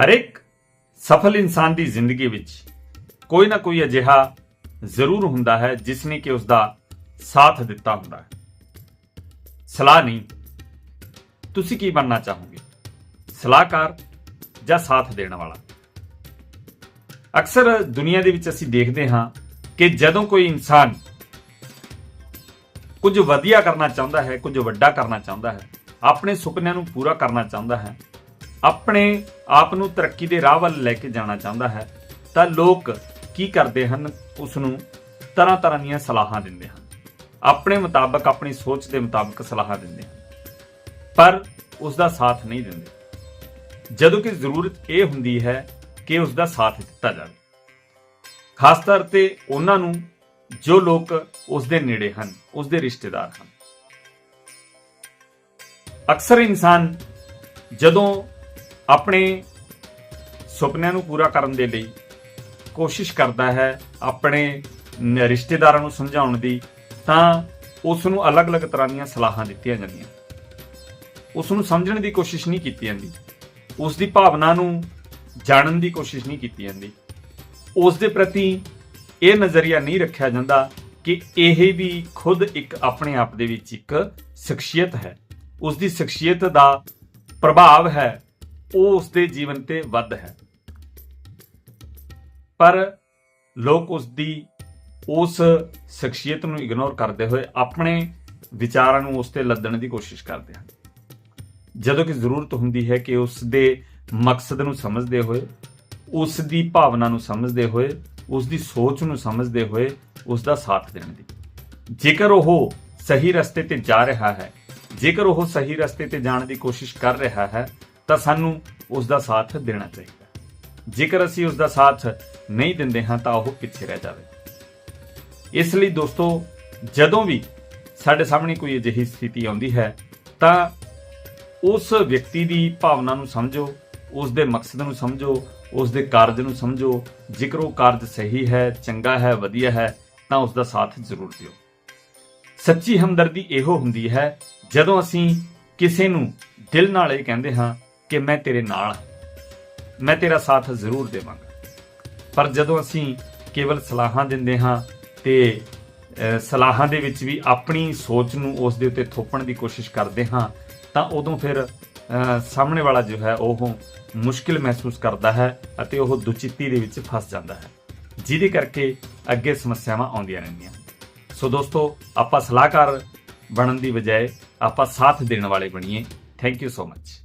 ਹਰ ਇੱਕ ਸਫਲ ਇਨਸਾਨ ਦੀ ਜ਼ਿੰਦਗੀ ਵਿੱਚ ਕੋਈ ਨਾ ਕੋਈ ਅਜਿਹਾ ਜ਼ਰੂਰ ਹੁੰਦਾ ਹੈ ਜਿਸ ਨੇ ਕਿ ਉਸ ਦਾ ਸਾਥ ਦਿੱਤਾ ਹੁੰਦਾ ਹੈ। ਸਲਾਹ ਨਹੀਂ, ਤੁਸੀਂ ਕੀ ਬਣਨਾ ਚਾਹੋਗੇ? ਸਲਾਹਕਾਰ ਜਾਂ ਸਾਥ ਦੇਣ ਵਾਲਾ? ਅਕਸਰ ਦੁਨੀਆ ਦੇ ਵਿੱਚ ਅਸੀਂ ਦੇਖਦੇ ਹਾਂ ਕਿ ਜਦੋਂ ਕੋਈ ਇਨਸਾਨ ਕੁਝ ਵਧੀਆ ਕਰਨਾ ਚਾਹੁੰਦਾ ਹੈ, ਕੁਝ ਵੱਡਾ ਕਰਨਾ ਚਾਹੁੰਦਾ ਹੈ, ਆਪਣੇ ਸੁਪਨਿਆਂ ਨੂੰ ਪੂਰਾ ਕਰਨਾ ਚਾਹੁੰਦਾ ਹੈ ਆਪਣੇ ਆਪ ਨੂੰ ਤਰੱਕੀ ਦੇ ਰਾਹ ਵੱਲ ਲੈ ਕੇ ਜਾਣਾ ਚਾਹੁੰਦਾ ਹੈ, ਤਾਂ ਲੋਕ ਕੀ ਕਰਦੇ ਹਨ? ਉਸ ਨੂੰ ਤਰ੍ਹਾਂ ਤਰ੍ਹਾਂ ਦੀਆਂ ਸਲਾਹਾਂ ਦਿੰਦੇ ਹਨ। ਆਪਣੇ ਮੁਤਾਬਕ, ਆਪਣੀ ਸੋਚ ਦੇ ਮੁਤਾਬਕ ਸਲਾਹਾਂ ਦਿੰਦੇ ਹਨ। ਪਰ ਉਸ ਦਾ ਸਾਥ ਨਹੀਂ ਦਿੰਦੇ। ਜਦੋਂ ਕਿ ਜ਼ਰੂਰਤ ਇਹ ਹੁੰਦੀ ਹੈ ਕਿ ਉਸ ਦਾ ਸਾਥ ਦਿੱਤਾ ਜਾਵੇ। ਖਾਸ ਤੌਰ ਤੇ ਉਹਨਾਂ ਨੂੰ ਜੋ ਲੋਕ ਉਸ ਦੇ ਨੇੜੇ ਹਨ ਉਸ ਦੇ ਰਿਸ਼ਤੇਦਾਰ ਹਨ। ਅਕਸਰ ਇਨਸਾਨ ਜਦੋਂ ਆਪਣੇ ਸੁਪਨਿਆਂ ਨੂੰ ਪੂਰਾ ਕਰਨ ਦੇ ਲਈ ਕੋਸ਼ਿਸ਼ ਕਰਦਾ ਹੈ ਆਪਣੇ ਰਿਸ਼ਤੇਦਾਰਾਂ ਨੂੰ ਸਮਝਾਉਣ ਦੀ, ਤਾਂ ਉਸ ਨੂੰ ਅਲੱਗ-ਅਲੱਗ ਤਰ੍ਹਾਂ ਦੀਆਂ ਸਲਾਹਾਂ ਦਿੱਤੀਆਂ ਜਾਂਦੀਆਂ। ਉਸ ਨੂੰ ਸਮਝਣ ਦੀ ਕੋਸ਼ਿਸ਼ ਨਹੀਂ ਕੀਤੀ ਜਾਂਦੀ। ਉਸ ਦੀ ਭਾਵਨਾ ਨੂੰ ਜਾਣਨ ਦੀ ਕੋਸ਼ਿਸ਼ ਨਹੀਂ ਕੀਤੀ ਜਾਂਦੀ। ਉਸ ਦੇ ਪ੍ਰਤੀ ਇਹ ਨਜ਼ਰੀਆ ਨਹੀਂ ਰੱਖਿਆ ਜਾਂਦਾ ਕਿ ਇਹ ਵੀ ਖੁਦ ਇੱਕ ਆਪਣੇ ਆਪ ਦੇ ਵਿੱਚ ਇੱਕ ਸ਼ਖਸੀਅਤ ਹੈ। ਉਸ ਦੀ ਸ਼ਖਸੀਅਤ ਦਾ ਪ੍ਰਭਾਵ ਹੈ ਉਹ ਉਸ ਦੇ ਜੀਵਨ ਤੇ ਵੱਧ ਹੈ। ਪਰ ਲੋਕ ਉਸ ਦੀ ਉਸ ਸ਼ਖਸੀਅਤ ਨੂੰ ਇਗਨੋਰ ਕਰਦੇ ਹੋਏ ਆਪਣੇ ਵਿਚਾਰਾਂ ਨੂੰ ਉਸ ਤੇ ਲੱਦਣ ਦੀ ਕੋਸ਼ਿਸ਼ ਕਰਦੇ ਹਨ। ਜਦੋਂ ਕਿ ਜ਼ਰੂਰਤ ਹੁੰਦੀ ਹੈ ਕਿ ਉਸ ਦੇ ਮਕਸਦ ਨੂੰ ਸਮਝਦੇ ਹੋਏ ਉਸ ਦੀ ਭਾਵਨਾ ਨੂੰ ਸਮਝਦੇ ਹੋਏ ਉਸ ਦੀ ਸੋਚ ਨੂੰ ਸਮਝਦੇ ਹੋਏ ਉਸ ਦਾ ਸਾਥ ਦੇਣ ਦੀ। ਜੇਕਰ ਉਹ ਸਹੀ ਰਸਤੇ ਤੇ ਜਾ ਰਿਹਾ ਹੈ, ਜੇਕਰ ਉਹ ਸਹੀ ਰਸਤੇ ਤੇ ਜਾਣ ਦੀ ਕੋਸ਼ਿਸ਼ ਕਰ ਰਿਹਾ ਹੈ ਤਾਂ ਸਾਨੂੰ ਉਸ ਦਾ ਸਾਥ ਦੇਣਾ ਚਾਹੀਦਾ। ਜੇਕਰ ਅਸੀਂ ਉਸ ਦਾ ਸਾਥ ਨਹੀਂ ਦਿੰਦੇ ਹਾਂ, ਤਾਂ ਉਹ ਪਿੱਛੇ ਰਹਿ ਜਾਵੇ। ਇਸ ਲਈ ਦੋਸਤੋ, ਜਦੋਂ ਵੀ ਸਾਡੇ ਸਾਹਮਣੇ ਕੋਈ ਅਜਿਹੀ ਸਥਿਤੀ ਆਉਂਦੀ ਹੈ, ਤਾਂ ਉਸ ਵਿਅਕਤੀ ਦੀ ਭਾਵਨਾ ਨੂੰ ਸਮਝੋ ਉਸ ਦੇ ਮਕਸਦ ਨੂੰ ਸਮਝੋ ਉਸ ਦੇ ਕਾਰਜ ਨੂੰ ਸਮਝੋ। ਜੇਕਰ ਉਹ ਕਾਰਜ ਸਹੀ ਹੈ, ਚੰਗਾ ਹੈ, ਵਧੀਆ ਹੈ, ਤਾਂ ਉਸ ਦਾ ਸਾਥ ਜ਼ਰੂਰ ਦਿਓ। ਸੱਚੀ ਹਮਦਰਦੀ ਇਹੋ ਹੁੰਦੀ ਹੈ, ਜਦੋਂ ਅਸੀਂ ਕਿਸੇ ਨੂੰ ਦਿਲ ਨਾਲ ਇਹ ਕਹਿੰਦੇ ਹਾਂ ਕਿ ਮੈਂ ਤੇਰੇ ਨਾਲ ਮੈਂ ਤੇਰਾ ਸਾਥ ਜ਼ਰੂਰ ਦੇਵਾਂਗਾ। ਪਰ ਜਦੋਂ ਅਸੀਂ ਕੇਵਲ ਸਲਾਹਾਂ ਦਿੰਦੇ ਹਾਂ ਤੇ ਸਲਾਹਾਂ ਦੇ ਵਿੱਚ ਵੀ ਆਪਣੀ ਸੋਚ ਨੂੰ ਉਸ ਦੇ ਉੱਤੇ ਥੋਪਣ ਦੀ ਕੋਸ਼ਿਸ਼ ਕਰਦੇ ਹਾਂ, ਤਾਂ ਉਦੋਂ ਫਿਰ ਸਾਹਮਣੇ ਵਾਲਾ ਜੋ ਹੈ ਉਹ ਮੁਸ਼ਕਿਲ ਮਹਿਸੂਸ ਕਰਦਾ ਹੈ ਅਤੇ ਉਹ ਦੁਚਿੱਤੀ ਦੇ ਵਿੱਚ ਫਸ ਜਾਂਦਾ ਹੈ। ਜਿਹਦੇ ਕਰਕੇ ਅੱਗੇ ਸਮੱਸਿਆਵਾਂ ਆਉਂਦੀਆਂ ਰਹਿੰਦੀਆਂ। ਸੋ ਦੋਸਤੋ, ਆਪਾਂ ਸਲਾਹਕਾਰ ਬਣਨ ਦੀ ਬਜਾਏ ਆਪਾਂ ਸਾਥ ਦੇਣ ਵਾਲੇ ਬਣੀਏ। Thank you so much